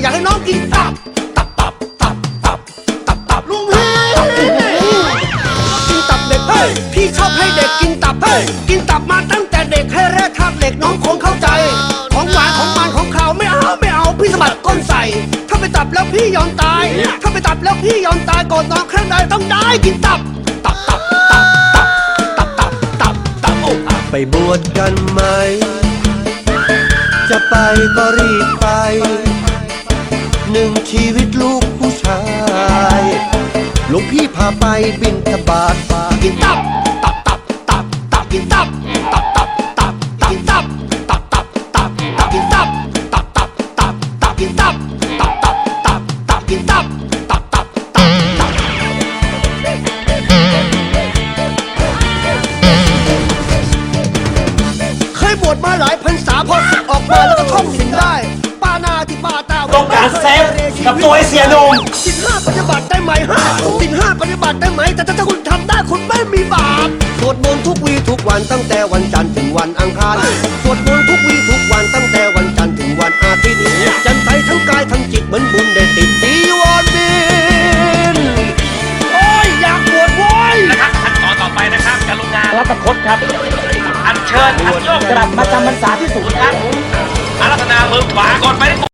อยากให้น้องกินตับ ตับตับตับตับตับตับลุงพี่กินตับเด็กเฮ้ยพี่ชอบให้เด็กกินตับเฮ้ยกินตับมาตั้งแต่เด็กให้แรกทำเด็กน้องคงเข้าใจ ของหวานของมันของเขาวไม่เอาไม่เอาพี่สะบัดก้นใส่ถ้าไปตับแล้วพี่ยอมตาย ถ้าไปตับแล้วพี่ยอมตายก่อนนอนครั้งใดต้องได้กินตับตับตับตับตับตับตับตับตับโอ้อะไปบวชกันไหมจะไปก็รีบไป หนึ่งชีวิตลูกผู้ชายหลวงพี่พาไปบินทบาทกินตับ ตับตับตับตับกินตับ ตับตับตับตับกินตับ ตับตับตับตับกินตับ ตับตับตับตับกินตับ ตับตับตับตับกินตับ ตับตับตับตับเคยบวชมาหลายพรรษาพอศึกออกมาแล้วก็ท่องสิ่งได้ ตาต้องการเซฟกับตัวไอ้เสียหนุ่มสินห้าปฏิบัติได้ไหมฮะสินห้าปฏิบัติได้ไหม แต่ถ้าคุณทำได้คุณไม่มีบาปสวดมนต์ทุกวีทุกวันตั้งแต่วันจันทร์ถึงวันอังคารสวดมนต์ทุกวีทุกวันตั้งแต่วันจันทร์ถึงวันอาทิตย์แจันใสทั้งกายทั้งจิตเหมือนบุญได้ติดจีวรบินโอ้ยอยากบวชโว้ยนะครับขั้นตอนต่อไปนะครับกรุณารับประคตครับอัญเชิญอัญโยกกลับมาจำพรรษาที่ศูนย์ครับอารัธนามือขวากดไปที่